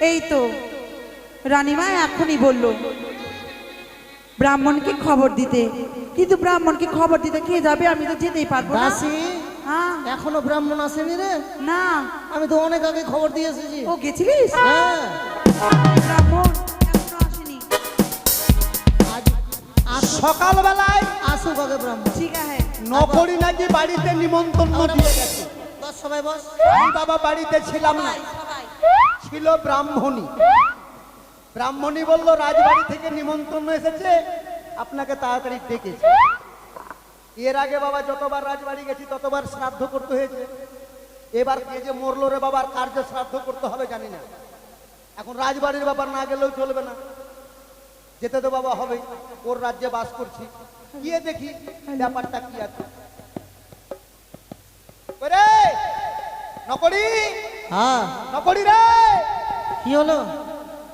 এই তো রানীমা এখনই বলল ব্রাহ্মণকে খবর দিতে। কিন্তু ব্রাহ্মণকে খবর দিতে কে যাবে? আমি তো যেতেই পারব না। হ্যাঁ? এখনও ব্রাহ্মণ আসেনি রে? না। আমি তো অনেক আগে খবর দিয়ে এসেছি। ও গেছিলিস? হ্যাঁ। ব্রাহ্মণ এখনও আসেনি। আজ সকালবেলায় আসুক আগে ব্রাহ্মণ। ঠিক আছে। নকরি নাকি বাড়িতে নিমন্ত্রণ দিয়ে গেছে? বস সবাই বস। আমি বাবা বাড়িতে ছিলাম না। সবাই। ছিল ব্রাহ্মণী। ব্রাহ্মণী বলল, রাজবাড়ি থেকে নিমন্ত্রণ এসেছে, আপনাকে তাড়াতাড়ি ডেকেছে। এর আগে বাবা যতবার রাজবাড়ি গেছি, ততবার শ্রাদ্ধ করতে হয়েছে। এবার কে যে মরলো রে বাবার কার্য শ্রাদ্ধ করতে হবে জানি না। এখন রাজবাড়ির ব্যাপার না গেলেও চলবে না। যেতে তো বাবা হবে, ওর রাজ্যে বাস করছি। গিয়ে দেখি ব্যাপারটা কি আছে। নকরি হ্যাঁ। নকরি রে! কি হলো?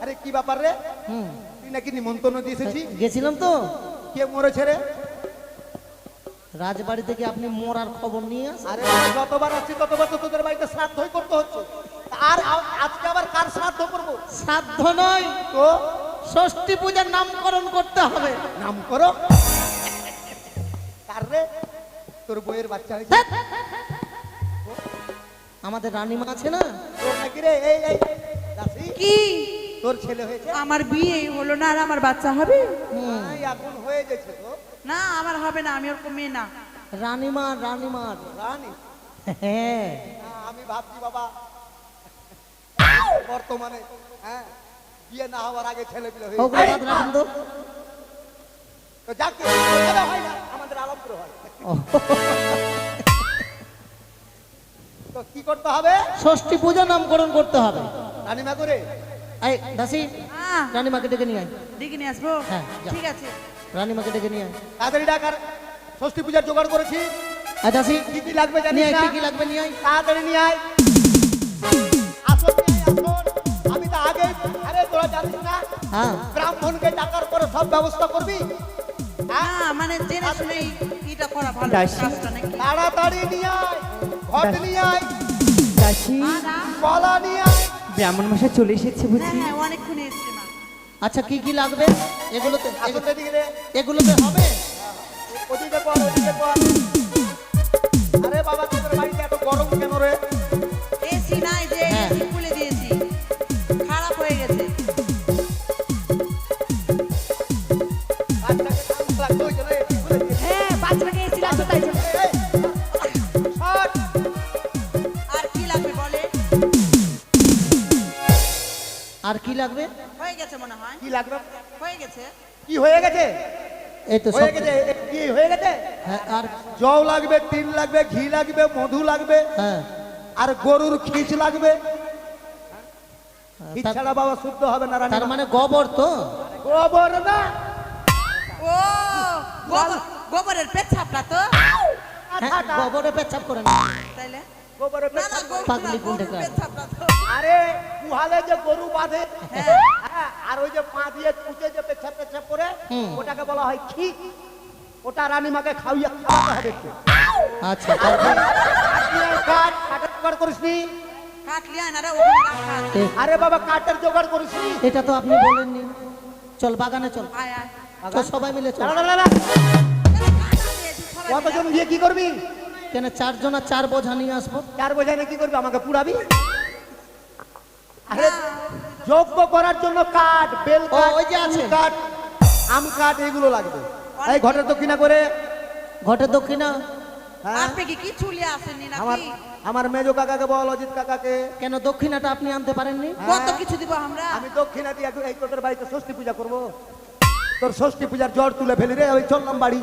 আরে কি ব্যাপার রে? হুম। তুই নাকি নিমন্ত্রণ দিয়ে এসেছি গেছিলাম তো। কে মরেছে রে? রাজবাড়ি থেকে আপনি মরার খবর নিয়ে আরে যতবার আসছি ততবার তো তোদের বাড়িতে শ্রাদ্ধই করতে হচ্ছে। আর আজকে আবার কার শ্রাদ্ধ করব? শ্রাদ্ধ নয়। তো? ষষ্ঠী পূজার নামকরণ করতে হবে। নামকরণ? কার রে? তোর বইয়ের বাচ্চা হয়েছে। আমাদের রানীমা আছে না? কি? তোর ছেলে হয়েছে? আমার বিয়ে হলো না আর আমার বাচ্চা হবে? এখন হয়ে গেছে তো। না আমার হবে না আমি ওরকম মেয়ে না। রানীমা রানীমার রানী? হ্যাঁ। আমি ভাবছি বাবা বর্তমানে হ্যাঁ বিয়ে না হওয়ার আগে ছেলে পিলে হয়ে ওগুলো তো। তো যাকে হয় না আমাদের আলমপুর হয়। তো কি করতে হবে? ষষ্ঠী পূজা নামকরণ করতে হবে। রানীমা করে। এই দাসি হ্যাঁ রানীমাকে ডেকে নিয়ে আয়। ডেকে নিয়ে আসব? হ্যাঁ, ঠিক আছে। রানীমাকে ডেকে নিয়ে আয়। তাড়াতাড়ি ডাকার ষষ্ঠী পূজার জোগাড় করেছি। আয় দাসি কি কি লাগবে জানিস না? কি কি লাগবে নিয়ে আয়। তাড়াতাড়ি নিয়ে আয়। আমি তো আগে আরে তোরা জানিস না হ্যাঁ। ব্রাহ্মণকে ডাকার পরে সব ব্যবস্থা করবি? হ্যাঁ? মানে জেনে শুনে এটা করা ভালো কাজটা নাকি? তাড়াতাড়ি নিয়ে আয়। ব্রাহ্মণ মশাই চলে এসেছে হ্যাঁ বুঝি? হ্যাঁ অনেকক্ষণ এসছে মা। আচ্ছা কি কি লাগবে? এগুলোতে দে এগুলোতে হবে? আরে বাবা তোদের বাড়িতে এত গরম কেন রে? আর কি লাগবে? হয়ে গেছে মনে হয়। কি লাগবে? হয়ে গেছে। কি হয়ে গেছে? এই তো হয়ে গেছে কি হয়ে গেছে? হ্যাঁ আর জল লাগবে তিল লাগবে ঘি লাগবে মধু লাগবে হ্যাঁ। আর গরুর খিচ লাগবে। ছাড়া বাবা শুদ্ধ হবে না তার মানে গোবর তো। গোবর না। ও গোবরের পেছাপটা তো। হ্যাঁ, আঠাটা। করে না। তাইলে? পাগলি আরে গুহালে যে গরু বাঁধে হ্যাঁ। হ্যাঁ, আর ওই যে পা দিয়ে কুচে যে পেছাপ পেছাপ করে ওটাকে বলা হয় খি। ওটা রানীমাকে খাওয়িয়ে খাওয়াতে হবে। আচ্ছা কাঠ কাঠের জোগাড় করিসনি? আরে বাবা কাঠের জোগাড় করিসনি? এটা তো আপনি বলেননি। চল বাগানে চল। আয় আয়। চল সবাই মিলে চল। কতজন দিয়ে কি করবি? কেন চারজন আর চার বোঝা নিয়ে আসব চার বোঝানে কি করবি আমাকে পুরাবি আরে যোগ্য করার জন্য কাঠ বেল কাঠ ওই যে আছে। কাঠ আম কাঠ এগুলো লাগবে এই ঘরের দক্ষিণা করে ঘটে দক্ষিণা হ্যাঁ আপনি কি কিছু লিয়ে আসেননি আমার নাকি আমার মেজো কাকাকে বল অজিত কাকাকে কেন দক্ষিণাটা আপনি আনতে পারেননি কত কিছু দিব আমরা আমি দক্ষিণা দিয়ে এই তোদের বাড়িতে ষষ্ঠী পূজা করব তোর ষষ্ঠী পূজার জ্বর তুলে ফেলি রে ওই চললাম বাড়ি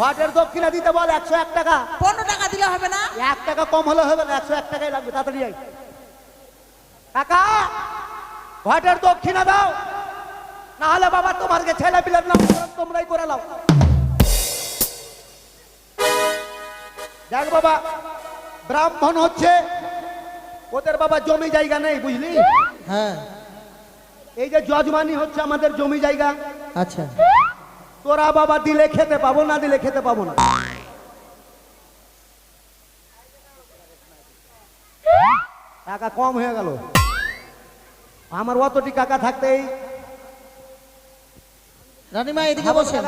ঘটের দক্ষিণা দিতে বল একশো এক টাকা। পনেরো টাকা দিলে হবে না? এক টাকা কম হলে হবে না একশো এক টাকাই লাগবে তাড়াতাড়ি কাকা ঘটের দক্ষিণা দাও। না হলে বাবা তোমারকে ছেলে পিলের নাম তোমরাই করে নাও। দেখ বাবা ব্রাহ্মণ হচ্ছে ওদের বাবা জমি জায়গা নেই বুঝলি? হ্যাঁ। এই যে যজমানি হচ্ছে আমাদের জমি জায়গা। আচ্ছা। তোরা বাবা দিলে খেতে পাবো না দিলে খেতে পাবো না। টাকা কম হয়ে গেল। আমার অতটি টাকা থাকতেই রানীমা এদিকে বসেন।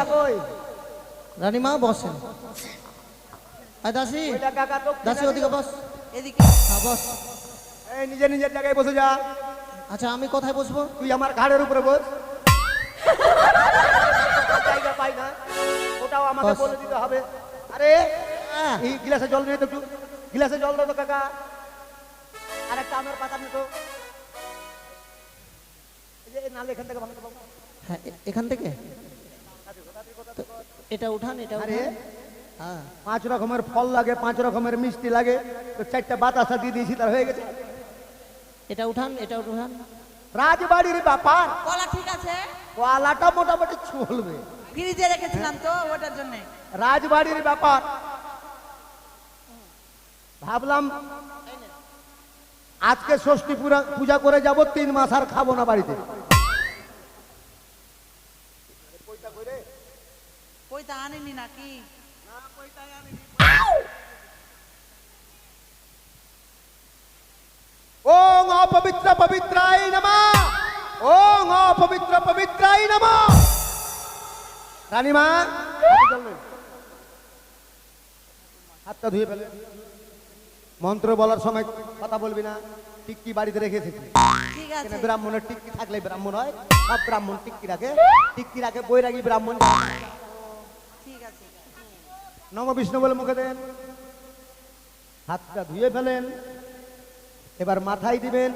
রানীমা বসেন। দাসি কাকা দাসি ওদিকে বস। এদিকে। হ্যাঁ বস। এই নিজে নিজের জায়গায় বসে যা। আচ্ছা আমি কোথায় বসবো? তুই আমার ঘাড়ের উপরে বস। আমাকে বলে দিতে হবে। আরে হ্যাঁ। এই গিলাসে জল নিয়ে তো একটু গিলাসে জল দাও তো কাকা। আর একটা আমের পাতা নিয়ে তো। নালে এখান থেকে ভাঙতে পাবো হ্যাঁ এখান থেকে? এটা উঠান এটা আরে হ্যাঁ। পাঁচ রকমের ফল লাগে পাঁচ রকমের মিষ্টি লাগে। তো চারটা বাতাসা দিয়ে দিয়েছি তার হয়ে গেছে। এটা উঠান এটা উঠান। রাজবাড়ির ব্যাপার। কলা ঠিক আছে? কলাটা মোটামুটি চলবে ফ্রিজে রেখেছিলাম তো ওটার জন্য। রাজবাড়ির ব্যাপার। ভাবলাম আজকে ষষ্ঠী পূজা করে যাব তিন মাস আর খাব না বাড়িতে। কইতা আনেনি নাকি? ওং অপবিত্র পবিত্রাই নমা। ওং অপবিত্র পবিত্রাই নমা। রানীমা। হাতটা ধুয়ে ফেলে। মন্ত্র বলার সময় কথা বলবি না। টিক্কি বাড়িতে রেখে এসেছি। ঠিক আছে। ব্রাহ্মণের টিক্কি থাকলে ব্রাহ্মণ হয়। সব ব্রাহ্মণ টিক্কি রাখে। টিক্কি রাখে বৈরাগী ব্রাহ্মণ। ঠিক আছে। নম বিষ্ণু বলে মুখে দেন। হাতটা ধুয়ে ফেলেন। এবার মাথায় দিবেন।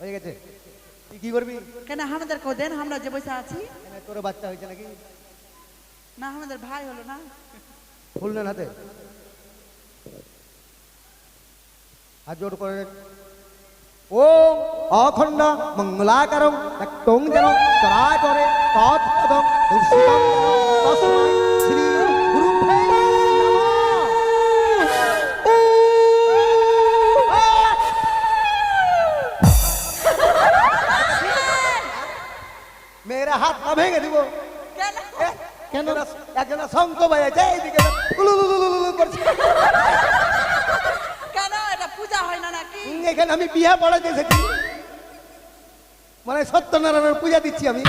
হয়ে গেছে। তুই কি করবি? কেন আমাদের কো দেন আমরা যে বসে আছি। তোর বাচ্চা হয়েছে নাকি? না আমাদের ভাই হলো না। ফুল নেন হাতে। হাত জোর করে ওম অখণ্ড মঙ্গলাকারং তং যেন চরাচরে তৎপদং দুর্শিতং তস্মৈ শঙ্খ বাজাচ্ছে এইদিকে করছে। কেন? এটা পূজা হয় না নাকি? এখানে আমি বিয়া পড়াতে এসেছি। মানে সত্যনারায়ণের পূজা দিচ্ছি আমি।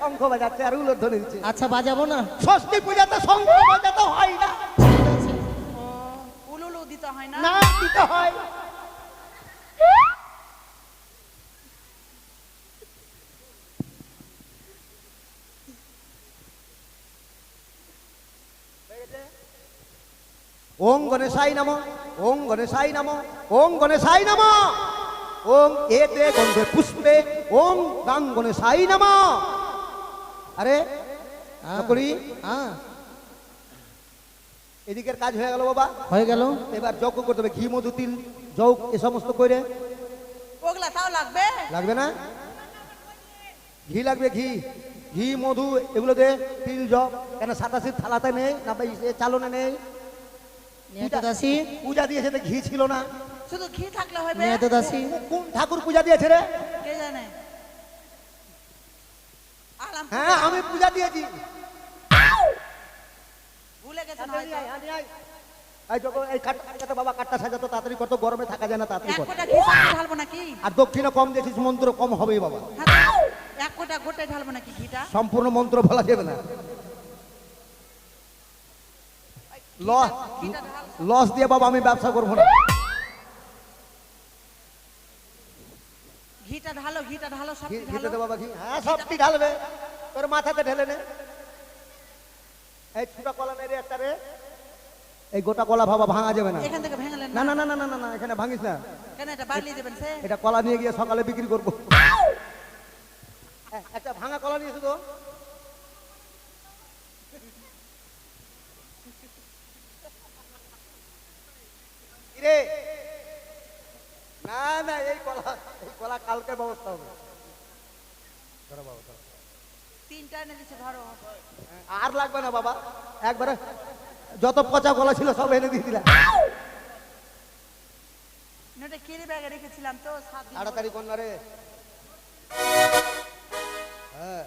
শঙ্খ বাজাচ্ছে আর উলোর ধরে দিচ্ছে। আচ্ছা বাজাবো না। ষষ্ঠী পূজাতে শঙ্খ বাজাতে হয় না। উলুলু দিতে হয় না? না দিতে হয় ওং গণেশাই নম ওং গণেশাই নম ওং গণেশাই নম ওং এতে গন্ধে পুষ্পে ওং গাং গণেশাই নম। আরে হ্যাঁ। করি হ্যাঁ এদিকের কাজ হয়ে গেল বাবা। হয়ে গেল। এবার যজ্ঞ করতে হবে ঘি মধু তিল যৌক এ সমস্ত করে ওগুলা তাও লাগবে? লাগবে না? ঘি লাগবে ঘি। ঘি মধু এগুলো দে তিল জব কেন সাতাশির থালাতে নেই না চালনে নেই? দাসী পূজা দিয়েছে তো ঘি ছিল না শুধু ঘি থাকলে হবে দাসী কোন ঠাকুর পূজা দিয়েছে রে কে জানে হ্যাঁ আমি পূজা দিয়েছি ভুলে গেছেন হয়তো। এই যখন এই তাড়াতাড়ি কত গরমে থাকা যায় না তাড়াতাড়ি ঢালবো নাকি আর দক্ষিণে কম দিয়েছিস মন্ত্র কম হবেই বাবা হ্যাঁ এক কোটা গোটে ঢালবো নাকি ঘিটা সম্পূর্ণ মন্ত্র বলা যাবে না লস লস দিয়ে বাবা আমি ব্যবসা করব না। হ্যাঁ, এই একটা গোটা কলা ভাবা ভাঙা যাবে না। না না এখানে দেবেন সে? কলা নিয়ে গিয়ে সকালে বিক্রি একটা ভাঙা কলা নিয়ে তো। কিরে? না না এই কলা এই কলা কালকে ব্যবস্থা হবে। ধরো বাবা, ধরো। তিনটা এনে দিচ্ছে ধরো আর লাগবে না বাবা। একবারে যত পচা কলা ছিল সব এনে দিয়ে দিলাম। নোটে কেরি ব্যাগে রেখেছিলাম তো সাত দিন তাড়াতাড়ি না রে। হ্যাঁ।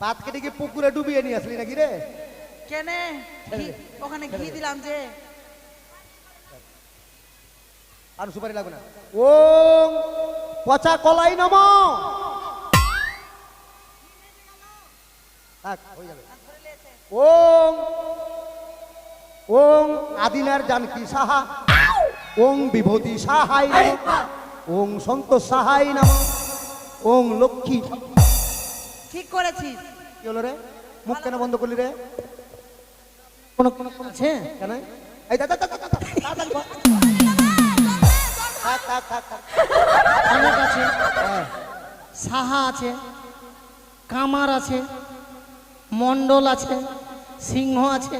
পাত কেটে কি পুকুরে ডুবিয়ে নিয়ে আসলি নাকি রে? কেনে? ওখানে ঘি দিলাম যে। আর সুপারি লাগবে না। ওম পচা কলাই নম। ওম ওম আদিনার জানকী সাহা? ওং বিভূতি সাহাই নম। ওং সন্তোষ সাহাই নম। ওং লক্ষ্মী ঠিক করেছিস কি হলো রে মুখ কেন বন্ধ করলি রে কোনো কোনো কোনো আছে কেন এই দাদা দাদা দাদা। অনেক আছে হ্যাঁ। সাহা আছে কামার আছে মন্ডল আছে সিংহ আছে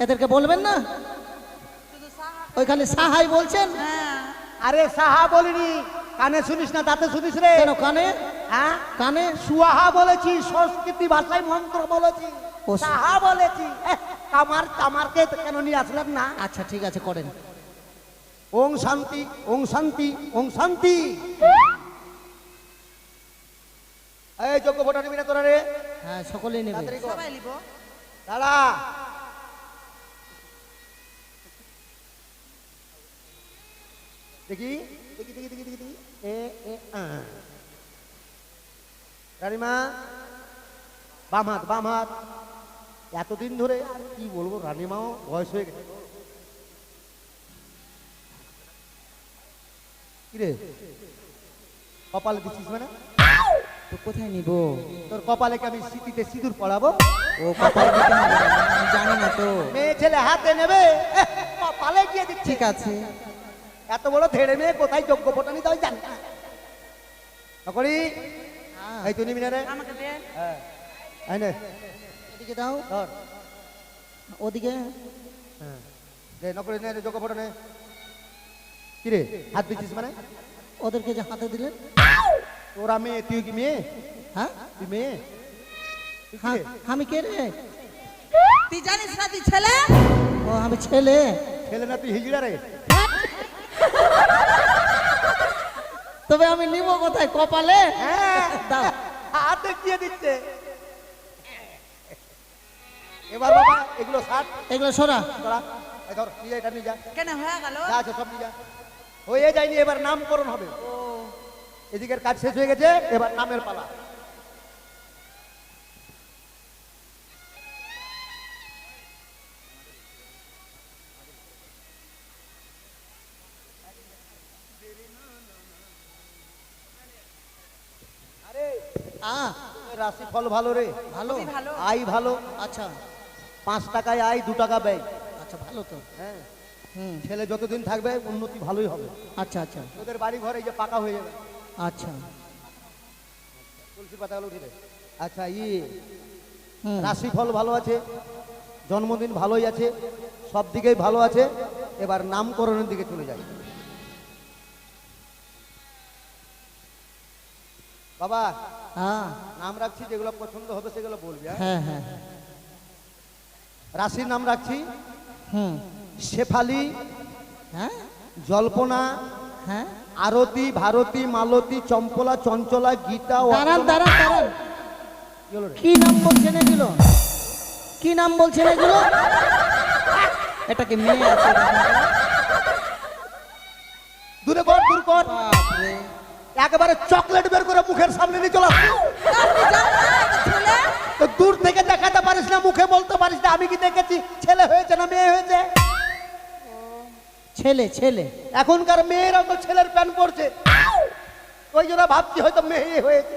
এদেরকে বলবেন না শুধু সাহা ওইখানে সাহাই বলছেন হ্যাঁ আরে সাহা বলিনি কানে শুনিস না দাঁতে শুনিস রে। কেন কানে? হ্যাঁ? কানে? সুয়াহা বলেছি সংস্কৃতি ভাষায় মন্ত্র বলেছি। সাহা বলেছি। এহ, কামার কামারকে তো কেন নিয়ে আসলেন না? আচ্ছা ঠিক আছে করেন। ওং শান্তি ওং শান্তি ওং শান্তি। এই যোগ্য ভোটার নিবি না তোরা রে। হ্যাঁ সকলেই নেবে। সবাই লিব দাঁড়া। দেখি। দেখি দেখি দেখি দেখি দেখি এ এ আ। রানীমা বাম হাত বাম হাত। এতদিন ধরে আর কি বলব রানীমাও বয়স হয়ে গেছে। কিরে? কপালে দিচ্ছিস মানে? তো কোথায় নিব? তোর কপালে আমি স্মৃতিতে সিঁদুর পড়াবো? ও কোথায় দিতে হবে জানি না তো। মেয়ে ছেলে হাতে নেবে। কপালে গিয়ে দিচ্ছে। ঠিক আছে। এত বড় ধেড়ে মেয়ে কোথায় যোগ্য ফোটানি তাই জানি না। নকরি হ্যাঁ, এই নিবি না রে আমাকে দে। হ্যাঁ। এই নে। এদিকে দাও। ধর। ওদিকে। হ্যাঁ। দে নকরি নে যোগ্য ফোটা নে। কি রে হাত দিচ্ছিস মানে? ওদেরকে যে হাতে দিলেন তোরা মেয়ে তুই কি মেয়ে? হ্যাঁ? তুই মেয়ে? হ্যাঁ, রে? আমি কে রে? তুই জানিস না তুই ছেলে? ও আমি ছেলে। ছেলে না তুই হিজড়া রে? তবে আমি নিব কোথায়? কপালে? হ্যাঁ। দাও। দিচ্ছে? এবার বাবা এগুলো ষাট এগুলো সরা তোরা ধর নিয়ে এটা নিয়ে যা। কেন হয়ে গেল? যা আছে সব নিয়ে যা। হয়ে যায়নি এবার নামকরণ হবে। এদিকের কাজ শেষ হয়ে গেছে এবার নামের পালা। ফল ভালো রে? ভালো। খুবই ভালো। আচ্ছা। পাঁচ টাকায় আয় দু টাকা ব্যয়। আচ্ছা ভালো তো। হ্যাঁ। ছেলে যতদিন থাকবে উন্নতি ভালোই হবে। আচ্ছা আচ্ছা। ওদের বাড়ি ঘরে যে পাকা হয়ে যাবে। আচ্ছা। তুলসী পাতাগুলো উঠে আচ্ছা ই রাশি ফল ভালো আছে জন্মদিন ভালোই আছে সব দিকেই ভালো আছে। এবার নামকরণের দিকে চলে যাই। বাবা হ্যাঁ। নাম রাখছি যেগুলো পছন্দ হবে সেগুলো বলবি হ্যাঁ? হ্যাঁ হ্যাঁ রাশির নাম রাখছি? হুম। শেফালি হ্যাঁ? জল্পনা হ্যাঁ? আরতি ভারতী মালতী চম্পলা চঞ্চলা গীতা দাঁড়ান দাঁড়ান দাঁড়ান। কি নাম বলছেন এগুলো? কি নাম বলছেন এগুলো? এটা কি মেয়ে আছে? দূরে কর দূর কর। একেবারে চকলেট বের করে মুখের সামনে নিয়ে চলে তো দূর থেকে দেখাতে পারিস না মুখে বলতে পারিস না। আমি কি দেখেছি? ছেলে হয়েছে না মেয়ে হয়েছে? ছেলে ছেলে। এখনকার মেয়েরা তো ছেলের প্যান পড়ছে ওই জন্য ভাবছি হয়তো মেয়ে হয়েছে।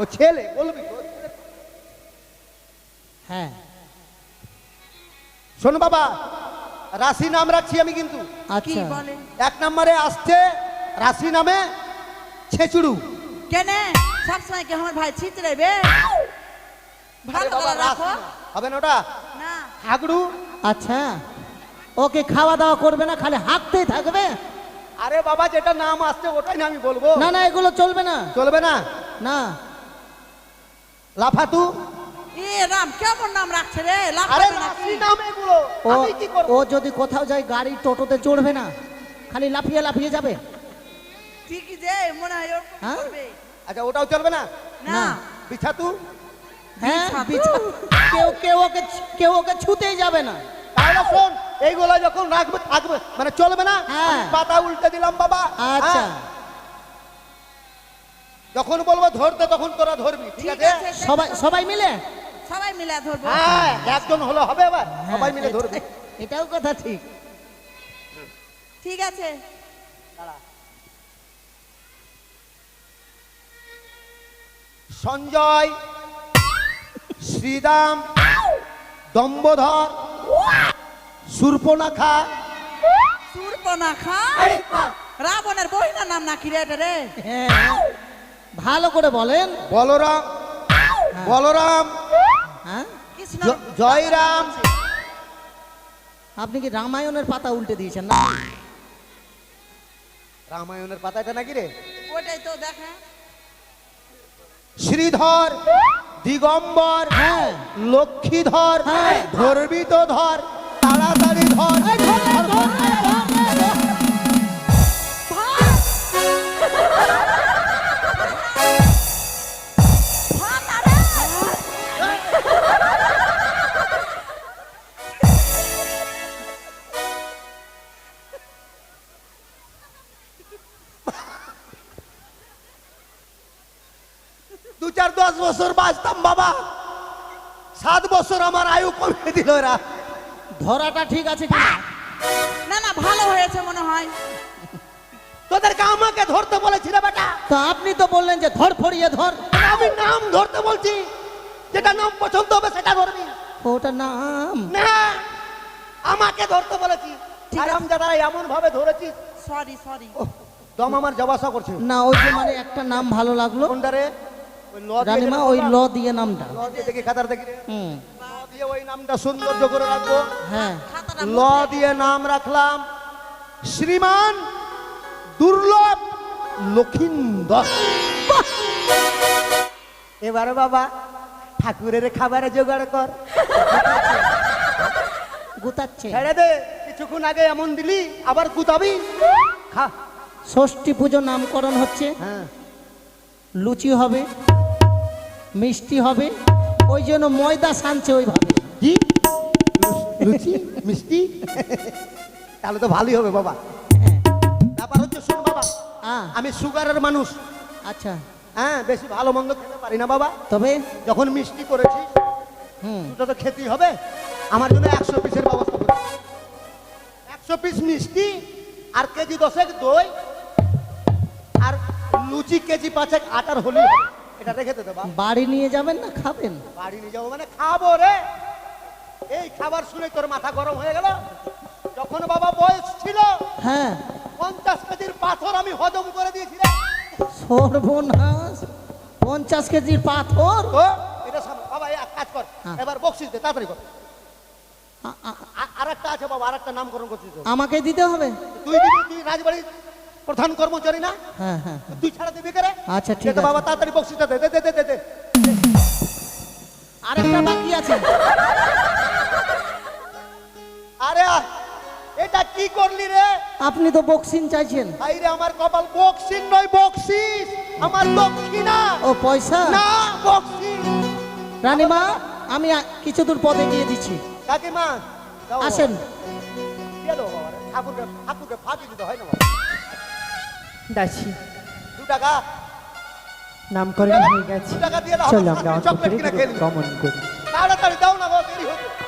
ও ছেলে বলবি? তো। হ্যাঁ। শোন বাবা রাশি নাম রাখছি আমি কিন্তু। কি আচ্ছা এক নম্বরে আসছে রাশি নামে ছেচুড়ু কেনে? সবসময় কি আমার ভাই ছিতরে বে ভালো করে রাখো। হবে না ওটা? না। হাগড়ু? আচ্ছা। ওকে খাওয়া দাওয়া করবে না খালি হাঁকতেই থাকবে? আরে বাবা যেটা নাম আসছে ওটাই না আমি বলব। না না এগুলো চলবে না। চলবে না? না। লাফাতু? এ রাম কেমন নাম রাখছে রে? আরে রাশি নাম এগুলো। আমি কি করব? ও যদি কোথাও যায় গাড়ি টোটোতে চড়বে না। খালি লাফিয়ে লাফিয়ে যাবে। ঠিকই যে মনে হয় ওরকম হ্যাঁ? করবে। আচ্ছা ওটাও চলবে না? না। বিছাতু? হ্যাঁ বিছা কেউ কেউ ওকে কেউ ওকে ছুতেই যাবে না। তাহলে শোন এইগুলো যখন রাখবে থাকবে মানে চলবে না? হ্যাঁ। পাতা উল্টে দিলাম বাবা। আচ্ছা। হ্যাঁ। যখন বলব ধরতে তখন তোরা ধরবি ঠিক ঠিক আছে? আছে সবাই সবাই মিলে? সবাই মিলে ধরবো। হ্যাঁ একজন হলো হবে আবার সবাই মিলে ধরবি। এটাও কথা ঠিক। ঠিক আছে। সঞ্জয় শ্রীরাম দম্বধর সুর্পনাখা। সুরপনাখা? রাবণের বহিনার নাম নাকি রে এটা রে? হ্যাঁ ভালো করে বলেন। বলরাম বলরাম। হ্যাঁ? কৃষ্ণ জয়রাম। আপনি কি রামায়ণের পাতা উল্টে দিয়েছেন না? রামায়ণের পাতা এটা নাকি রে? ওটাই তো দেখা শ্রীধর দিগম্বর হ্যাঁ লক্ষ্মীধর হ্যাঁ। ধর্মিত ধর তাড়াতাড়ি ধর বছর আমার আয়ু কমিয়ে দিল এরা। ধরাটা ঠিক আছে না না ভালো হয়েছে মনে হয়। তোদেরকে আমাকে ধরতে বলেছিল বেটা। তো আপনি তো বললেন যে ধর ফড়িয়ে ধর। আমি নাম ধরতে বলছি। যেটা নাম পছন্দ হবে সেটা ধরবি। ওটা নাম? না আমাকে ধরতে বলেছি। আরাম যারা এমন ভাবে ধরেছিস সরি সরি দম আমার জবাসা করছে। না ওই যে মানে একটা নাম ভালো লাগল। ওই ল দিয়ে রানীমা যেটা ওই বললাম, ল দিয়ে নামটা। ল দিয়ে দেখি খাতার দেখি হুম। দিয়ে ওই নামটা সৌন্দর্য করে রাখব। হ্যাঁ। ল দিয়ে নাম রাখলাম শ্রীমান দুর্লভ লক্ষিন্দর। এবারে বাবা ঠাকুরের খাবারে জোগাড় কর। গুতাচ্ছে। ছেড়ে দে কিছুক্ষণ আগে এমন দিলি আবার কুতাবি খা। ষষ্ঠী পুজো নামকরণ হচ্ছে। হ্যাঁ। লুচি হবে মিষ্টি হবে। ওই জন্য ময়দা সানছে ওইভাবে। কি? লুচি? মিষ্টি? তাহলে তো ভালোই হবে বাবা। ব্যাপার হচ্ছে শোন বাবা আমি সুগারের মানুষ। আচ্ছা। হ্যাঁ বেশি ভালো মন্দ খেতে পারি না বাবা। তবে? যখন মিষ্টি করেছি হুম। তো খেতেই হবে। আমার জন্য একশো পিসের ব্যবস্থা করে। একশো পিস মিষ্টি আর কেজি দশেক দই আর লুচি কেজি পাঁচেক আটার হলি এটা রেখে দে বাবা বাড়ি নিয়ে যাবেন না খাবেন? বাড়ি নিয়ে যাব মানে খাব রে। এই খাবার শুনে তোর মাথা গরম হয়ে গেল? যখন বাবা বয়স ছিল হ্যাঁ। পঞ্চাশ কেজির পাথর আমি হজম করে দিয়েছি রে। সর্বনাশ। পঞ্চাশ কেজির পাথর? তো এটা সামনে বাবা এক কাজ কর। হ্যাঁ। এবার বকশিস দে তাড়াতাড়ি কর। আর একটা আছে বাবা আর একটা নামকরণ করছিস আমাকে দিতে হবে? তুই দিবি তুই রাজবাড়ির প্রধান কর্মচারী না? হ্যাঁ হ্যাঁ তুই ছাড়া দিবি করে? আচ্ছা, ঠিক আছে। বাবা তাড়াতাড়ি বকশিসটা দে দে দে দে দে আরেকটা বাকি আছে। আরে এটা কি করলি রে? আপনি তো বক্সিং চাইছেন। ভাই রে আমার কপাল বক্সিস নয় বকশিস আমার দক্ষিণা ও পয়সা? না বকশিস রানীমা আমি কিছু দূর পথে গিয়ে দিচ্ছি। কাকিমা আসেন। ঠাকুরকে ঠাকুরকে ফাঁকি দিতে হয় না দাসী। দু টাকা। নামকরণ হয়ে গেছে। চলো আমরা গমন করি। তাড়াতাড়ি দাও না গো দেরি হচ্ছে।